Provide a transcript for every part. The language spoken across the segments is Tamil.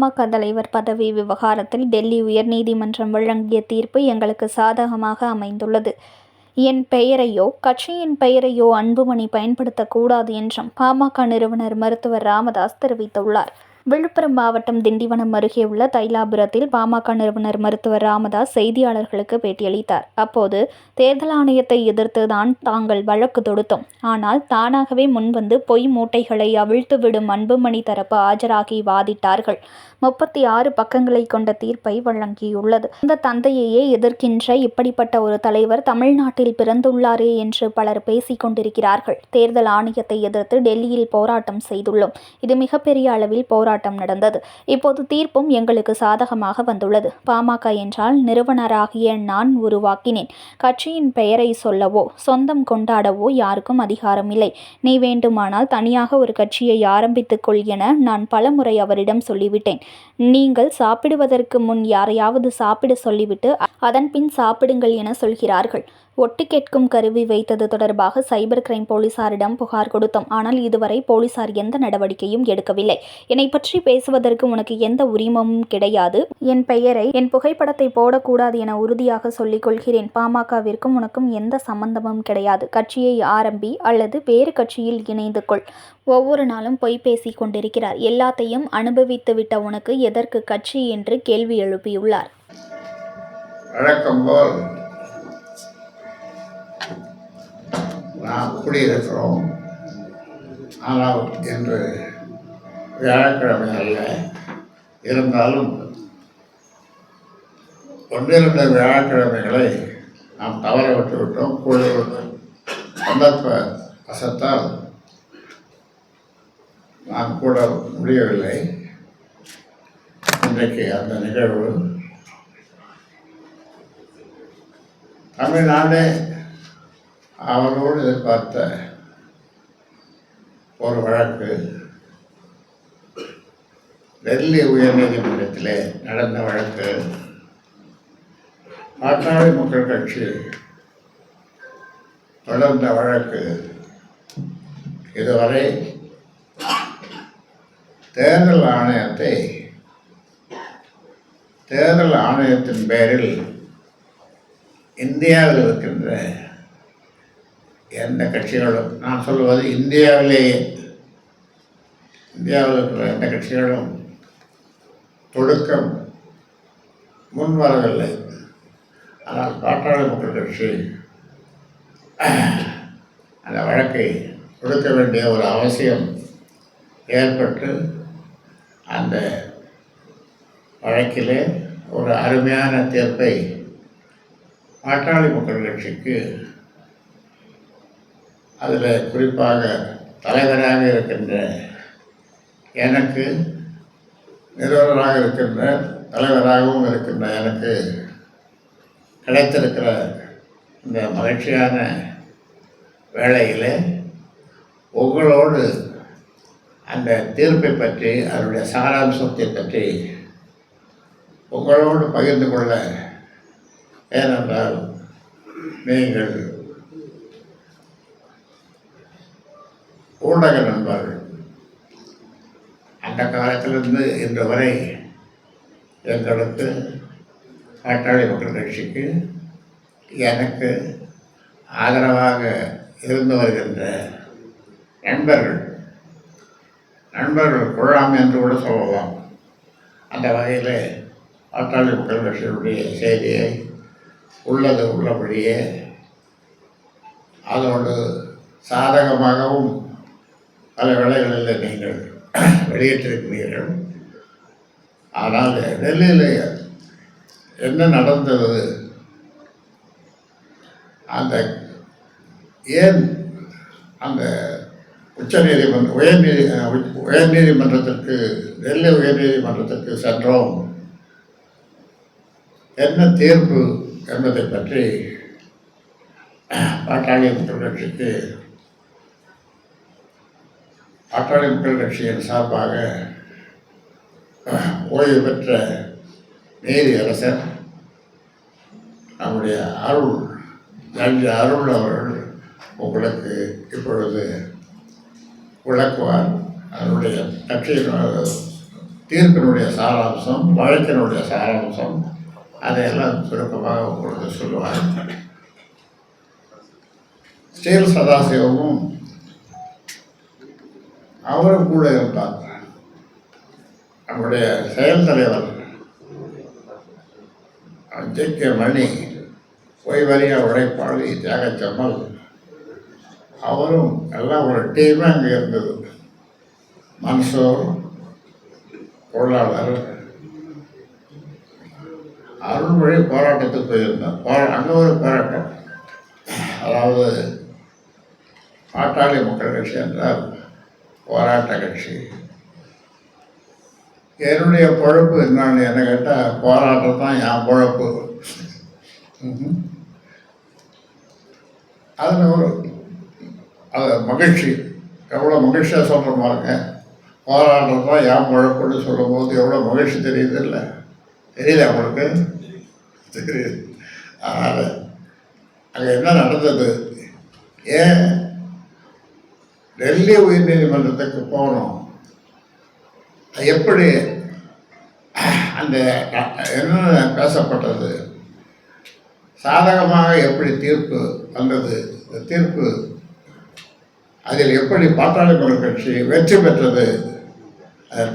பாமக தலைவர் பதவி விவகாரத்தில் டெல்லி உயர்நீதிமன்றம் வழங்கிய தீர்ப்பு எங்களுக்கு சாதகமாக அமைந்துள்ளது. என் பெயரையோ கட்சியின் பெயரையோ அன்புமணி பயன்படுத்தக்கூடாது என்றும் பாமக நிறுவனர் மருத்துவர் ராமதாஸ் தெரிவித்துள்ளார். விழுப்புரம் மாவட்டம் திண்டிவனம் அருகே உள்ள தைலாபுரத்தில் பாமக நிறுவனர் மருத்துவர் ராமதாஸ் செய்தியாளர்களுக்கு பேட்டியளித்தார். அப்போது தேர்தல் ஆணையத்தை எதிர்த்து தான் தாங்கள் வழக்கு தொடுத்தோம். ஆனால் தானாகவே முன்வந்து பொய் மூட்டைகளை அவிழ்த்துவிடும் அன்புமணி தரப்பு ஆஜராகி வாதிட்டார்கள். முப்பத்தி ஆறு பக்கங்களை கொண்ட தீர்ப்பை வழங்கியுள்ளது. இந்த தந்தையையே எதிர்க்கின்ற இப்படிப்பட்ட ஒரு தலைவர் தமிழ்நாட்டில் பிறந்துள்ளாரே என்று பலர் பேசிக் கொண்டிருக்கிறார்கள். தேர்தல் ஆணையத்தை எதிர்த்து டெல்லியில் போராட்டம் செய்துள்ளோம். இது மிகப்பெரிய அளவில் போராட்டம் நடந்தது. இப்போது தீர்ப்பும் எங்களுக்கு சாதகமாக வந்துள்ளது. பாமக என்றால் நிறுவனராகிய நான் உருவாக்கினேன். கட்சியின் பெயரை சொல்லவோ சொந்தம் கொண்டாடவோ யாருக்கும் அதிகாரம் இல்லை நீ வேண்டுமானால் தனியாக ஒரு கட்சியை ஆரம்பித்துக் கொள் என நான் பலமுறை அவரிடம் சொல்லிவிட்டேன். நீங்கள் சாப்பிடுவதற்கு முன் யாரையாவது சாப்பிட சொல்லிவிட்டு அதன் பின் சாப்பிடுங்கள் என சொல்கிறார்கள். ஒட்டு கேட்கும் கருவி வைத்தது தொடர்பாக சைபர் கிரைம் போலீசாரிடம் புகார் கொடுத்தோம். ஆனால் இதுவரை போலீசார் எந்த நடவடிக்கையும் எடுக்கவில்லை. என்னை பற்றி பேசுவதற்கு உனக்கு எந்த உரிமமும் கிடையாது. என் பெயரை என் புகைப்படத்தை போடக்கூடாது என உறுதியாக சொல்லிக் கொள்கிறேன். பாமகவிற்கும் உனக்கும் எந்த சம்பந்தமும் கிடையாது. கட்சியை ஆரம்பி அல்லது வேறு கட்சியில் இணைந்து கொள். ஒவ்வொரு நாளும் பொய் பேசிக் கொண்டிருக்கிறார். எல்லாத்தையும் அனுபவித்துவிட்ட உனக்கு எதற்கு கட்சி என்று கேள்வி எழுப்பியுள்ளார். வழக்கம் போல். நாம் கூடியிருக்கிறோம். ஆனால் இன்று வியாழக்கிழமை அல்ல இருந்தாலும் ஒன்றிரண்டு வியாழக்கிழமைகளை நாம் தவற விட்டுவிட்டோம் கூடி சந்தர்ப்ப வசத்தால் நாம் கூட முடியவில்லை. இன்றைக்கு அந்த நிகழ்வு தமிழ்நாடு அவரோடு எதிர்பார்த்த ஒரு வழக்கு டெல்லி உயர்நீதிமன்றத்திலே நடந்த வழக்கு. பாட்டாளி மக்கள் கட்சி தொடர்ந்த வழக்கு இதுவரை தேர்தல் ஆணையத்தை தேர்தல் ஆணையத்தின் பேரில் இந்தியாவில் இருக்கின்ற எந்த கட்சிகளும் நான் சொல்வது இந்தியாவிலேயே இந்தியாவில் இருக்கிற எந்த கட்சிகளும் தொடுக்கம் முன் வரவில்லை ஆனால் பாட்டாளி மக்கள் கட்சி அந்த வழக்கை கொடுக்க வேண்டிய ஒரு அவசியம் ஏற்பட்டு அந்த வழக்கிலே ஒரு அருமையான தீர்ப்பை பாட்டாளி மக்கள் கட்சிக்கு அதில் குறிப்பாக தலைவராக இருக்கின்ற எனக்கு நிறுவனராக இருக்கின்ற தலைவராகவும் இருக்கின்ற எனக்கு கிடைத்திருக்கிற இந்த மகிழ்ச்சியான வேளையில் உங்களோடு அந்த தீர்ப்பை பற்றி அதனுடைய சாராம்சத்தை பற்றி உங்களோடு பகிர்ந்து கொள்ள ஏனென்றால் நீங்கள் ஊடக நண்பர்கள். அந்த காலத்திலிருந்து இன்று வரை எங்களுக்கு பாட்டாளி மக்கள் கட்சிக்கு எனக்கு ஆதரவாக இருந்து வருகின்ற நண்பர்கள் நண்பர்கள் கொள்ளாமை என்று கூட சொல்லலாம். அந்த வகையில் பாட்டாளி மக்கள் கட்சியினுடைய செய்தியை உள்ளது உள்ளபடியே அதோடு சாதகமாகவும் பல வேலைகளில் நீங்கள் வெளியிட்டிருக்கிறீர்கள் ஆனால் டெல்லியில் என்ன நடந்தது? அந்த ஏன் அந்த உச்ச நீதிமன்ற உயர்நீதி உயர்நீதிமன்றத்திற்கு டெல்லி உயர்நீதிமன்றத்திற்கு சென்றோம். என்ன தீர்ப்பு என்பதை பற்றி பாட்டாளி மக்கள் கட்சிக்கு பாட்டாளி மக்கள் கட்சியின் சார்பாக ஓய்வு பெற்ற நீதி அரசர் நம்முடைய அருள் நன்றி அருள் அவர்கள் உங்களுக்கு இப்பொழுது விளக்குவார். அதனுடைய கட்சியின் தீர்ப்பினுடைய சாராம்சம் வழக்கினுடைய சாராம்சம் அதையெல்லாம் சுருக்கமாக உங்களுக்கு சொல்லுவார். ஸ்டீல் சதாசிவமும் அவரும் கூட இருந்தார். நம்முடைய செயல் தலைவர். ஜே கே மணி ஓய்வறிய உழைப்பாளி தியாகச்சம்மல். அவரும் எல்லாம் ஒரு டீமே அங்கே இருந்தது. மன்சூர் பொருளாளர். அருள்மொழி போராட்டத்துக்கு போயிருந்தேன் போரா அங்கே ஒரு போராட்டம். அதாவது பாட்டாளி மக்கள் கட்சி என்றால் போராட்ட கட்சி. என்னுடைய பொழப்பு என்னன்னு என்ன கேட்டால் போராட்டம் தான் என் பொழப்பு. அதில் ஒரு அது மகிழ்ச்சி. எவ்வளோ மகிழ்ச்சியாக சொல்கிற பாருங்க. போராட்டம் தான் என் பொழப்புன்னு சொல்லும்போது எவ்வளோ மகிழ்ச்சி தெரியுது இல்லை? தெரியல அவங்களுக்கு தெரியுது. அதனால் அங்கே என்ன நடந்தது? ஏன் டெல்லி உயர்நீதிமன்றத்துக்கு போகணும் அது எப்படி அந்த என்ன பேசப்பட்டது? சாதகமாக எப்படி தீர்ப்பு வந்தது? இந்த தீர்ப்பு அதில் எப்படி பாட்டாளி மக்கள் கட்சி வெற்றி பெற்றது?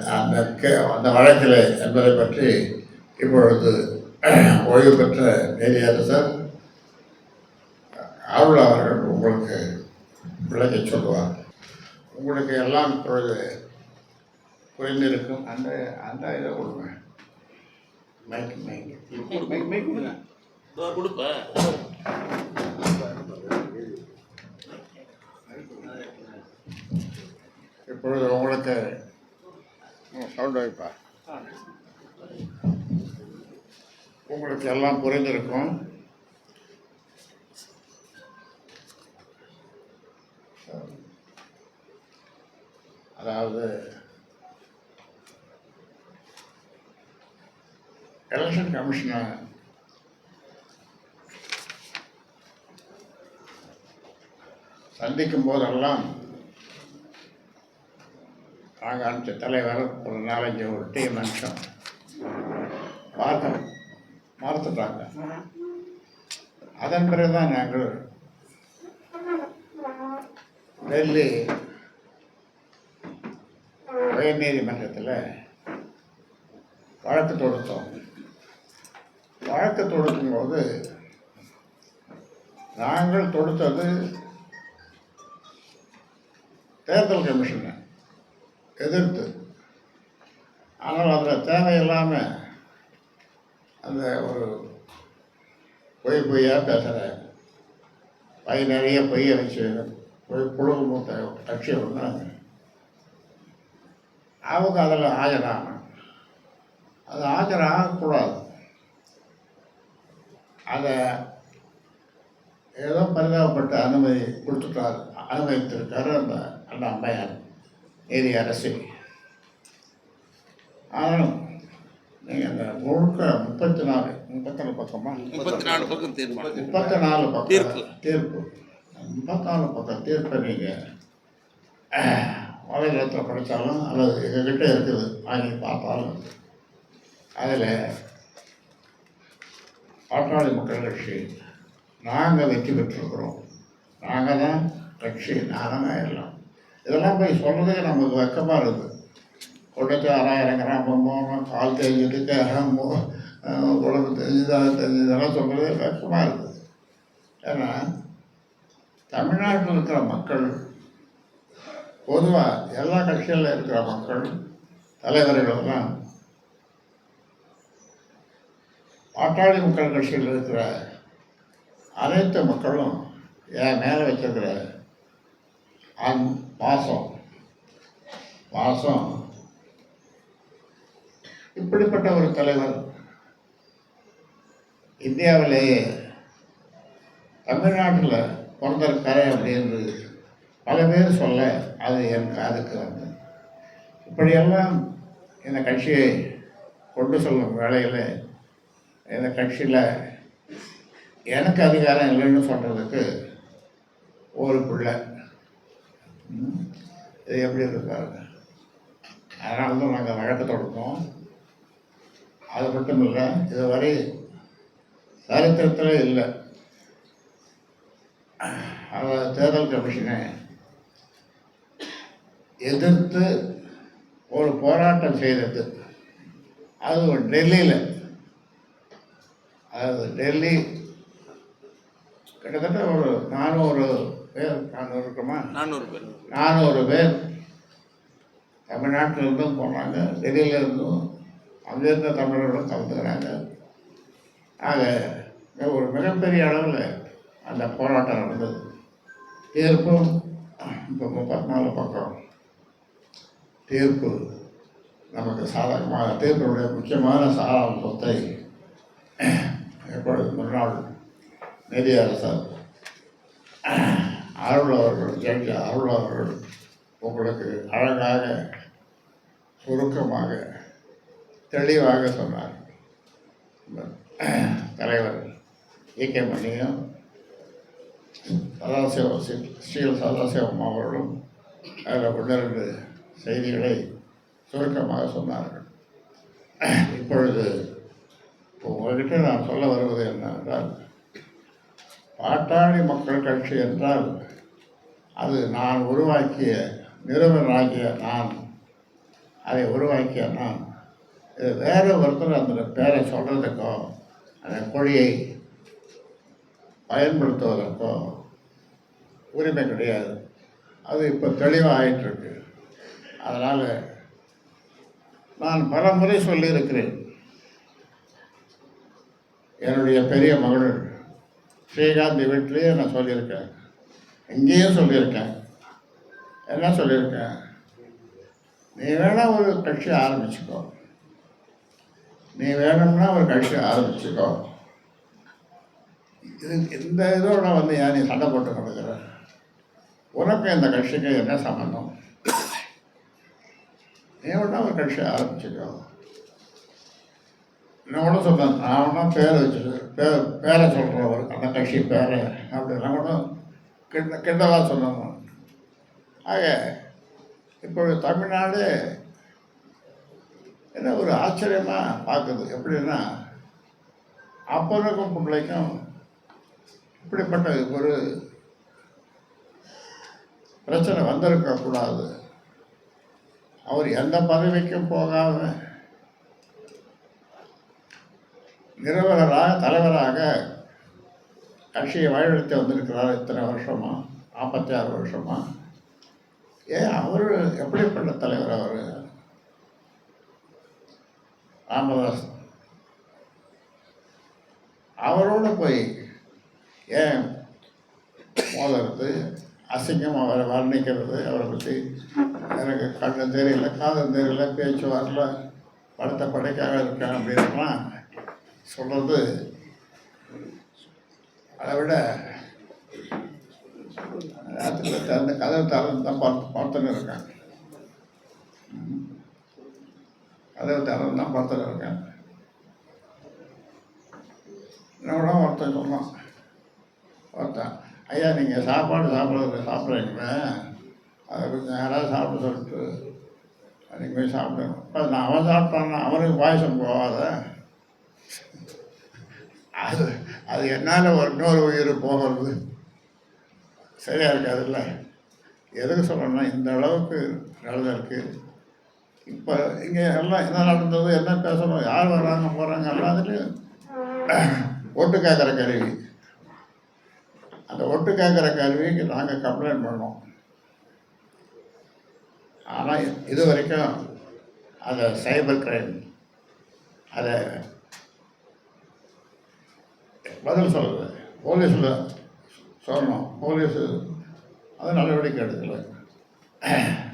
அந்த கே- அந்த வழக்கில் என்பதை பற்றி இப்பொழுது ஓய்வு பெற்ற நீதியரசர் அருள் அவர்கள் உங்களுக்கு விளக்கி சொல்லுவார் உங்களுக்கு எல்லாம் இப்பொழுது புரிந்திருக்கும். அந்த அந்த இதை கொடுங்க. மைக் மைக் கொடுப்பேன் இப்பொழுது உங்களுக்கு சவுண்ட் வைப்பா உங்களுக்கு எல்லாம் புரிந்திருக்கும். அதாவது எலெக்ஷன் கமிஷனை சந்திக்கும் போதெல்லாம் நாங்கள் அனுப்பிச்ச தலைவர் ஒரு நாலஞ்சு ஒரு டீம் அனுப்பிச்சோம். பார்க்க மறுத்துட்டாங்க. அதன் பிறகு தான் நாங்கள் டெல்லி உயர்நீதிமன்றத்தில் வழக்கு தொடுத்தோம். வழக்கு தொடுக்கும்போது நாங்கள் தொடுத்தது தேர்தல் கமிஷனை எதிர்த்து. ஆனால் அதில் தேவையில்லாமல் அந்த ஒரு பொய் பொய்யாக பேசுகிற பை நிறைய பொய்யை வச்சு பொய் புழு மூத்த கட்சி ஒன்று அவங்க அதில் ஆஜராகணும் அது ஆஜராகக்கூடாது. அதை ஏதோ பரிதாபப்பட்டு அனுமதி கொடுத்துட்டார் அனுமதித்திருக்காரு அந்த அந்த அம்மையார் நீதி அரசு. ஆனாலும் நீங்கள் அந்த முழுக்க முப்பத்தி நாலு முப்பத்தி நாலு பக்கமா? முப்பத்தி நாலு பக்கம் தீர்மானம் முப்பத்தி நாலு பக்கம் தீர்ப்பு. தீர்ப்பு. முப்பத்தி நாலு பக்கம் தீர்ப்பை நீங்கள் வலைதளத்தில் படித்தாலும் அல்லது எங்ககிட்ட இருக்குது வாங்கி பார்த்தாலும் அதில் பாட்டாளி மக்கள் கட்சி நாங்கள் வெற்றி பெற்றிருக்கிறோம். நாங்கள் தான் கட்சி நாங்கள் தான் எல்லாம். இதெல்லாம் போய் சொல்கிறதுக்கு நமக்கு வெக்கமாக இருக்குது கொண்டத்து ஆறாயிரம் கிராம் போகணும் கால் தெரிஞ்சது கேரம் உடம்பு தெரிஞ்சதாக தெரிஞ்சதெல்லாம் சொல்கிறது வெக்கமாக இருக்குது ஏன்னா தமிழ்நாட்டில் இருக்கிற மக்கள் பொதுவாக எல்லா கட்சிகளில் இருக்கிற மக்கள் தலைவர்களெல்லாம் பாட்டாளி மக்கள் கட்சியில் இருக்கிற அனைத்து மக்களும் என் மேலே வச்சிருக்கிற அன் பாசம். பாசம். இப்படிப்பட்ட ஒரு தலைவர் இந்தியாவிலேயே தமிழ்நாட்டில் பிறந்திருக்காரு அப்படின்றது பல பேர் சொல்ல அது என் காதுக்கு வந்து இப்படியெல்லாம் இந்த கட்சியை கொண்டு செல்லும் வேலையில் இந்த கட்சியில் எனக்கு அதிகாரம் இல்லைன்னு சொல்கிறதுக்கு ஒரு பிள்ளை. இது எப்படி இருக்காரு பாருங்க அதனால தான் நாங்கள் வழக்கு தொடுப்போம் அது மட்டும் இல்லை இதுவரை சரித்திரத்தில் இல்லை. அவ தேர்தல் கமிஷனை எதிர்த்து ஒரு போராட்டம் செய்தது. அது ஒரு டெல்லியில். அதாவது டெல்லி கிட்டத்தட்ட ஒரு நானூறு பேர் நானூறு இருக்குமா? நானூறு பேர். நானூறு பேர் தமிழ்நாட்டில் இருந்தும் போனாங்க டெல்லியில் இருந்தும் அங்கே இருந்த தமிழர்களும் கலந்துக்கிறாங்க. ஆக ஒரு மிகப்பெரிய அளவில் அந்த போராட்டம் நடந்தது. தீர்ப்பும் இப்போ முப்பத்தி நாலு பக்கம். தீர்ப்பு. நமக்கு சாதகமாக தீர்ப்பினுடைய முக்கியமான சாராம்சத்தை எப்பொழுது முன்னாள் நீதியரசர் அருள் அவர்கள் ஜட்ஜி அருள் உங்களுக்கு அழகாக சுருக்கமாக தெளிவாக சொன்னார். தலைவர் ஏ கே. மணியும் சதாசிவ ஸ்ரீ- சதாசிவம் அவர்களும் அதில் ஒன்றிரண்டு செய்திகளை சுருக்கமாக சொன்னார்கள். இப்பொழுது இப்போ உங்கள்கிட்ட நான் சொல்ல வருவது என்னவென்றால் பாட்டாளி மக்கள் கட்சி என்றால் அது நான் உருவாக்கிய நிறுவனராகிய நான் அதை உருவாக்கிய நான் இது வேறு ஒருத்தர் அந்த பேரை சொல்கிறதுக்கோ அந்த கொடியை பயன்படுத்துவதற்கோ உரிமை கிடையாது. அது இப்போ தெளிவாக ஆயிட்டிருக்கு அதனால் நான் பல முறை சொல்லியிருக்கிறேன். என்னுடைய பெரிய மகள் ஸ்ரீகாந்த் வீட்டிலேயே நான் சொல்லியிருக்கேன். இங்கேயும் சொல்லியிருக்கேன். என்ன சொல்லியிருக்கேன்? நீ வேணால் ஒரு கட்சி ஆரம்பிச்சுக்கோ. நீ வேணும்னா ஒரு கட்சி ஆரம்பிச்சுக்கோ. இது இந்த இதோட வந்து ஏன் நீ சண்டை போட்டு கொடுக்குற உனக்கு இந்த கட்சிக்கு என்ன சம்மந்தம் நீ வேணா ஒரு கட்சியை ஆரம்பிச்சுக்கோ நான் கூட சொன்னேன் நான் ஒன்றா பேரை வச்சு பேர் பேரை சொல்கிறேன் ஒரு அந்த கட்சி பேரை அப்படிலாம் கூட கிட்ட கிட்டவா சொன்னேன் ஆக இப்போ தமிழ்நாடு என்ன ஒரு ஆச்சரியமாக பார்க்குது எப்படின்னா அப்பனுக்கும் பிள்ளைக்கும் இப்படிப்பட்ட ஒரு பிரச்சனை வந்திருக்கக்கூடாது அவர் எந்த பதவிக்கும் போகாத நிறுவனராக தலைவராக கட்சியை வழிநடத்தி வந்திருக்கிறார் இத்தனை வருஷமா? நாற்பத்தி ஆறு வருஷமா? ஏன் அவர் எப்படிப்பட்ட தலைவர் அவர்? ராமதாஸ். அவரோட போய் ஏன் மோதறது அசிங்கம் அவரை வர்ணிக்கிறது அவரை பற்றி எனக்கு கண்ணு தெரியல காதல் தெரியல பேச்சு வரல படுத்த படைக்காக இருக்கேன் அப்படின்லாம் சொல்கிறது அதை விட ராத்திரி திறந்து கதவை திறந்து தான் பார்த்து பார்த்துன்னு இருக்கேன் ம். கதவை திறந்து தான் பார்த்துன்னு இருக்கேன் என்னோட ஒருத்தன் சொன்னான். ஒருத்தன் ஐயா நீங்கள் சாப்பாடு சாப்பிட்றது சாப்பிட்றீங்களே அதை கொஞ்சம் யாராவது சாப்பிட சொல்லிட்டு நீங்கள் போய் சாப்பிடணும் இப்போ நான் அவன் சாப்பிட்டான்னா அவனுக்கு பாயசம் போகாத. அது அது என்னால் ஒரு இன்னொரு உயிர் போகிறது. சரியாக இருக்காதுல்ல? எதுக்கு சொல்கிறேன்னா இந்த அளவுக்கு நடந்திருக்கு இப்போ இங்கே எல்லாம் என்ன நடந்தது என்ன பேசணும் யார் வர்றாங்க போகிறாங்க எல்லாத்துலேயும் ஓட்டு கேட்குற கருவி அந்த ஒட்டு கேட்குற கருவிக்கு நாங்கள் கம்ப்ளைண்ட் பண்ணோம். ஆனால் இது வரைக்கும் அதை சைபர் கிரைம் அதை பதில் சொல்கிறது போலீஸில் சொல்லணும் போலீஸு அது நடவடிக்கை எடுக்கலை.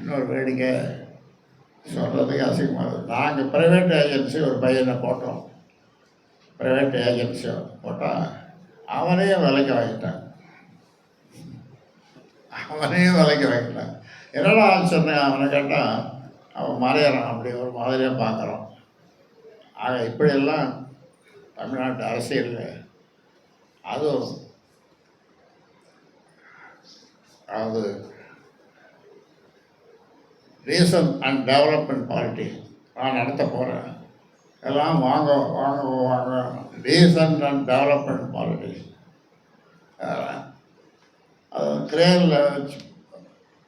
இன்னொரு வேடிக்கை சொல்கிறதுக்கு அசிங்கமாக நாங்கள் ப்ரைவேட் ஏஜென்சி ஒரு பையனை போட்டோம். ப்ரைவேட் ஏஜென்சியோ போட்டால் அவனையும் விலைக்கு வாங்கிட்டான் அவனையும் விலைக்கு வாங்கிட்டான் என்னடா சொன்னேன்? அவனை கேட்டால் அவன் மறையிறான் அப்படி ஒரு மாதிரியாக பார்க்குறான். ஆக இப்படியெல்லாம் தமிழ்நாட்டு அரசியலில் அதுவும் அதாவது ரீசன் அண்ட் டெவலப்மெண்ட் பார்ட்டி நான் நடத்த போகிறேன் எல்லாம் வாங்க வாங்க வாங்க. ரீசன் அண்ட் டெவலப்மெண்ட் பார்ட்டி கிரேனில் வச்சு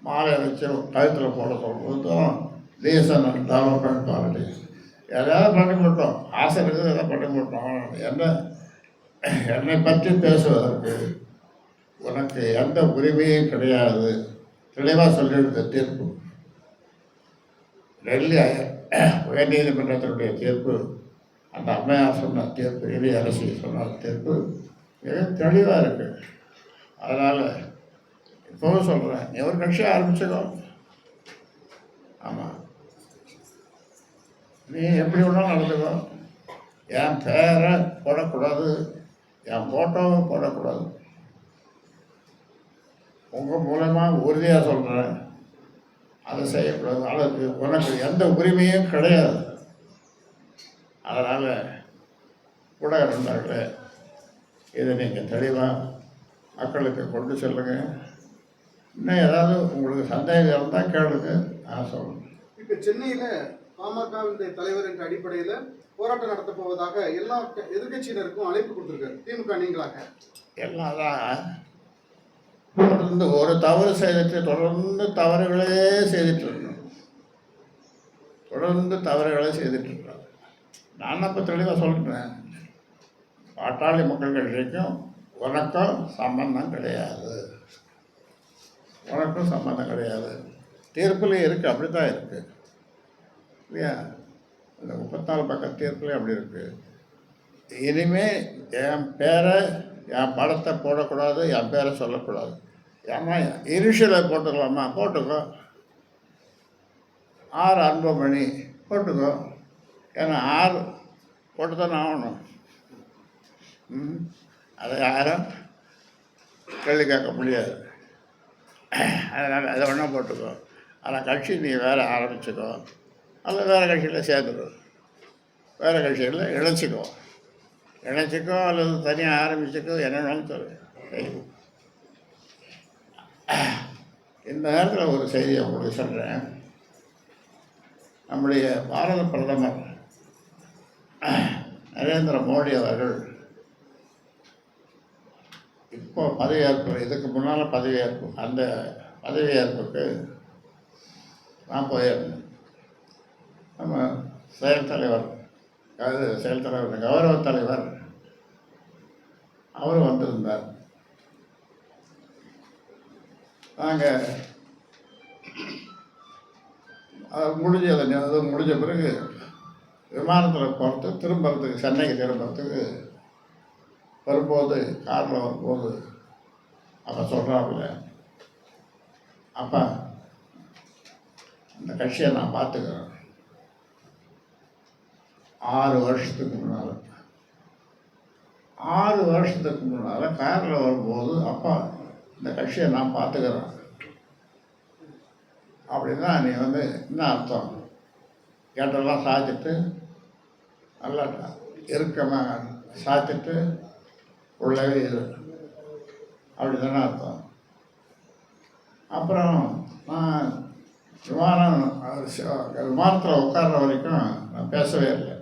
மாலை வச்சு கழுத்தில் போட சொல்கிறதும் ரீசன் டெவலப்மெண்ட் பாலிட்டி எதாவது பண்ணி விட்டோம் ஆசை இருக்குது எதாவது பண்ணி விட்டோம் என்ன என்னை பற்றி பேசுவதற்கு உனக்கு எந்த உரிமையும் கிடையாது. தெளிவாக சொல்லிடுது தீர்ப்பு. டெல்லி உயர்நீதிமன்றத்தினுடைய தீர்ப்பு. அந்த அம்மையார் சொன்ன தீர்ப்பு இந்திய அரசு சொன்ன தீர்ப்பு மிக தெளிவாக இருக்குது அதனால் இப்போவும் சொல்கிறேன் நீ ஒரு கட்சி ஆரம்பிச்சுக்கோ. ஆமாம் நீ எப்படி வேணாலும் நடந்துக்கோ. என் பேரை போடக்கூடாது. என் ஃபோட்டோவை போடக்கூடாது. உங்கள் மூலமாக உறுதியாக சொல்கிறேன் அதை செய்யக்கூடாது. அதற்கு உனக்கு எந்த உரிமையும் கிடையாது. அதனால் கூட நண்பர்களே இதை நீங்கள் தெளிவாக மக்களுக்கு கொண்டு செல்லுங்கள் இன்னும் ஏதாவது உங்களுக்கு சந்தேகம் இருந்தால் கேளுங்க. நான் சொல்கிறேன் இப்ப சென்னையில பாமகவினுடைய தலைவர் என்ற அடிப்படையில போராட்டம் நடத்த போவதாக எல்லா எதிர்க்கட்சியினருக்கும் அழைப்பு கொடுத்திருக்காரு. திமுக நீங்களாக. எல்லாம் தான் தொடர்ந்து ஒரு தவறு செய்துட்டு தொடர்ந்து தவறுகளே செய்துட்டு இருக்கணும். தொடர்ந்து தவறுகளே செய்துட்டு இருக்கிறோம் நான் அப்போ தெளிவாக சொல்கிறேன் பாட்டாளி மக்கள் கட்சிக்கும் உனக்கும் சம்பந்தம் கிடையாது. உனக்கும் சம்மந்தம் கிடையாது. தீர்ப்புலேயே இருக்குது அப்படி தான் இருக்குது இல்லையா? இந்த முப்பத்தாலு பக்கம் தீர்ப்புலேயே அப்படி இருக்குது இனிமேல் என் பேரை என் படத்தை போடக்கூடாது என் பேரை சொல்லக்கூடாது. ஏன்னா இனிஷியலை போட்டுக்கலாமா? போட்டுக்கோ. ஆர் அன்புமணி போட்டுக்கோ. ஏன்னா ஆர் போட்டு தானே ஆகணும். ம்? அதை யாரும் கேள்வி கேட்க முடியாது. அதனால் அதை ஒன்றா போட்டுக்கோ. ஆனால் கட்சி நீ வேறு ஆரம்பிச்சுக்கோ. அல்லது வேறு கட்சியில் சேர்ந்துக்கோ. வேறு கட்சியில் இணைச்சிக்கோ. இணைச்சிக்கோ அல்லது தனியாக ஆரம்பிச்சுக்கோ என்ன வேணாலும் சொல்லு. இந்த நேரத்தில் ஒரு செய்தியை உங்களுக்கு சொல்கிறேன் நம்முடைய பாரத பிரதமர் நரேந்திர மோடி அவர்கள் இப்போ பதவியேற்பு இதுக்கு முன்னால் பதவியேற்பு அந்த பதவியேற்புக்கு நான் போயிருந்தேன். நம்ம செயல் தலைவர் அதாவது செயல் தலைவர் கௌரவ தலைவர் அவர் வந்திருந்தார். நாங்கள் அது முடிஞ்ச அது முடிஞ்ச பிறகு விமானத்தில் போகிறதுக்கு திரும்புறதுக்கு சென்னைக்கு திரும்புறதுக்கு வரும்போது காரில் வரும்போது அவன் சொல்கிறாப்புல அப்பா இந்த கட்சியை நான் பார்த்துக்கிறேன். ஆறு வருஷத்துக்கு முன்னால். ஆறு வருஷத்துக்கு முன்னால் காரில் வரும்போது அப்பா இந்த கட்சியை நான் பார்த்துக்கிறேன். அப்படின்னா நீ வந்து என்ன அர்த்தம்? கேட்டெல்லாம் சாய்ச்சிட்டு நல்லா இறுக்கமாக சாய்ச்சிட்டு உள்ளவே அப்படி தானே அர்த்தம். அப்புறம் நான் விமானம் விமானத்தில் உட்கார்ற வரைக்கும் நான் பேசவே இல்லை.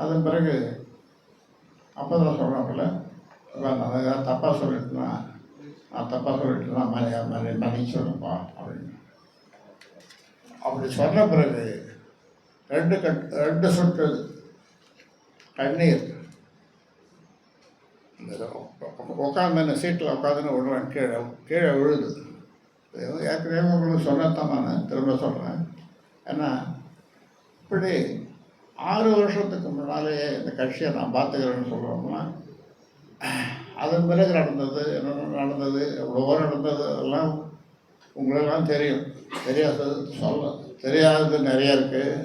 அதன் பிறகு அப்போ தான் சொல்கிறாப்புல நான் ஏதாவது தப்பாக சொல்லிட்டுனா நான் தப்பாக சொல்லிட்டுனா மணி மணி மணி சொல்லுப்பா அப்படின்னு. அப்படி சொன்ன பிறகு ரெண்டு கட் ரெண்டு சொட்டு கண்ணீர் உட்காந்து சீட்டில் உட்காந்துன்னு விடுறேன். கீழே கீழே விழுது ஏற்கனவே உங்களுக்கு சொன்னதான் நான் திரும்ப சொல்கிறேன் ஏன்னா இப்படி ஆறு வருஷத்துக்கு முன்னாலேயே இந்த கட்சியை நான் பார்த்துக்கிறேன்னு சொல்கிறோம்னா அதன் பிறகு நடந்தது என்னென்ன நடந்தது எவ்வளவோ நடந்தது அதெல்லாம் உங்களெல்லாம் தெரியும். தெரியாதது சொல்ல தெரியாதது நிறைய இருக்குது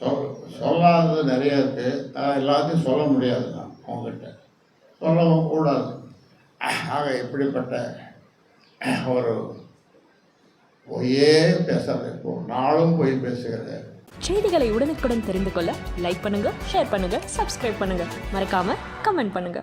சொல் சொல்லாதது நிறைய இருக்குது நான் எல்லாத்தையும் சொல்ல முடியாது நான் அவங்ககிட்ட சொல்லவும் கூடாது. ஆக இப்படிப்பட்ட ஒரு பொய்யே பேசுறது இப்போ நாளும் பொய் பேசுகிறது. செய்திகளை உடனுக்குடன் தெரிந்து கொள்ள லைக் பண்ணுங்க ஷேர் பண்ணுங்க சப்ஸ்கிரைப் பண்ணுங்க. மறக்காம கமெண்ட் பண்ணுங்க.